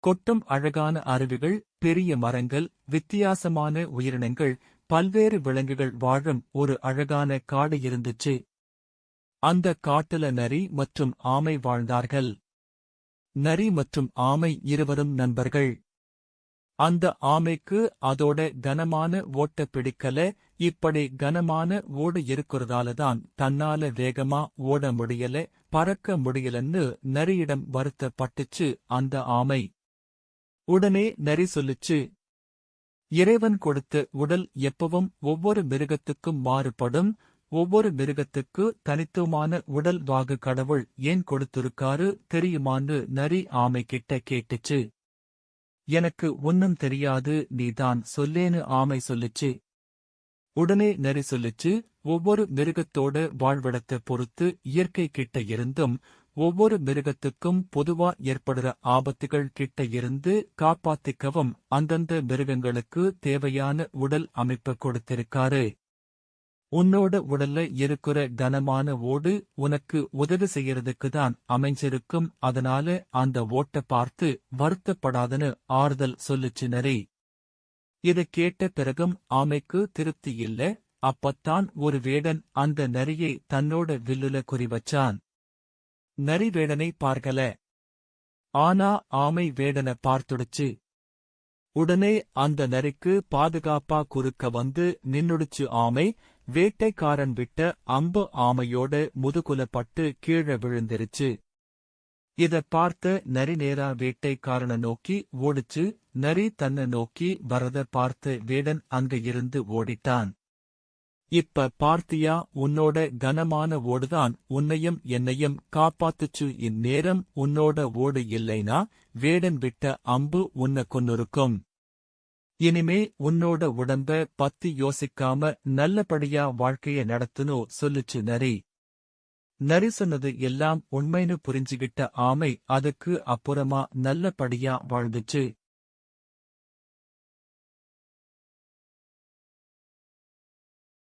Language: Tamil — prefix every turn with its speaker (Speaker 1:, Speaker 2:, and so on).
Speaker 1: கொட்டும் அழகான அருவிகள் பெரிய மரங்கள் வித்தியாசமான உயிரினங்கள் பல்வேறு விலங்குகள் வாழும் ஒரு அழகான காடு இருந்துச்சு. அந்த காட்டுல நரி மற்றும் ஆமை வாழ்ந்தார்கள். நரி மற்றும் ஆமை இருவரும் நண்பர்கள். அந்த ஆமைக்கு அதோட கனமான ஓட்ட பிடிக்கல இப்படி கனமான ஓடு இருக்கிறதால தான் தன்னால வேகமா ஓட முடியல பறக்க முடியலன்னு நரியிடம் வருத்தப்பட்டுச்சு அந்த ஆமை. உடனே நரி சொல்லுச்சு இறைவன் கொடுத்த உடல் எப்பவும் ஒவ்வொரு மிருகத்துக்கும் மாறுபடும் ஒவ்வொரு மிருகத்துக்கு தனித்துவமான உடல் வாகு கடவுள் ஏன் கொடுத்திருக்காரு தெரியுமான்னு நரி ஆமை கிட்ட கேட்டுச்சு எனக்கு ஒன்னும் தெரியாது நீதான் சொல்லேன்னு ஆமை சொல்லுச்சு. உடனே நரி சொல்லுச்சு ஒவ்வொரு மிருகத்தோட வாழ்விடத்தை பொறுத்து இயற்கை கிட்ட இருந்தும் ஒவ்வொரு மிருகத்துக்கும் பொதுவா ஏற்படுற ஆபத்துகள் கிட்ட இருந்து காப்பாத்திக்கவும் அந்தந்த மிருகங்களுக்கு தேவையான உடல் அமைப்பு கொடுத்திருக்காரு. உன்னோட உடல்ல இருக்கிற கனமான ஓடு உனக்கு உதவி செய்யறதுக்கு தான் அமைஞ்சிருக்கும். அதனால அந்த ஓட்ட பார்த்து வருத்தப்படாதன்னு ஆறுதல் சொல்லுச்சு நரி. இதை கேட்ட பிறகும் ஆமைக்கு திருப்தி இல்ல. அப்பத்தான் ஒரு வேடன் அந்த நரியை தன்னோட வில்லுல குறி வச்சான். நரி வேடனை பார்க்கல. ஆனா ஆமை வேடனை பார்த்துடுச்சு. உடனே அந்த நரிக்கு பாதுகாப்பா குறுக்க வந்து நின்னுடுச்சு ஆமை. வேட்டைக்காரன் விட்ட அம்பு ஆமையோட முதுகுலப்பட்டு கீழே விழுந்திருச்சு. இத பார்த்த நரி நேரா வேட்டைக்காரனை நோக்கி ஓடிச்சு. நரி தன்னை நோக்கி வரத பார்த்து வேடன் அங்க இருந்து ஓடிட்டான். இப்ப பார்த்தியா உன்னோட கனமான ஓடுதான் உன்னையும் என்னையும் காப்பாத்துச்சு. இந்நேரம் உன்னோட ஓடு இல்லைனா வேடன் விட்ட அம்பு உன்னை கொன்னிருக்கும். இனிமே உன்னோட உடம்ப பத்தி யோசிக்காம நல்லபடியா வாழ்க்கைய நடத்தணும் சொல்லுச்சு நரி. நரி சொன்னது எல்லாம் உண்மைன்னு புரிஞ்சுகிட்ட ஆமை அதுக்கு அப்புறமா நல்லபடியா வாழ்ந்துச்சு.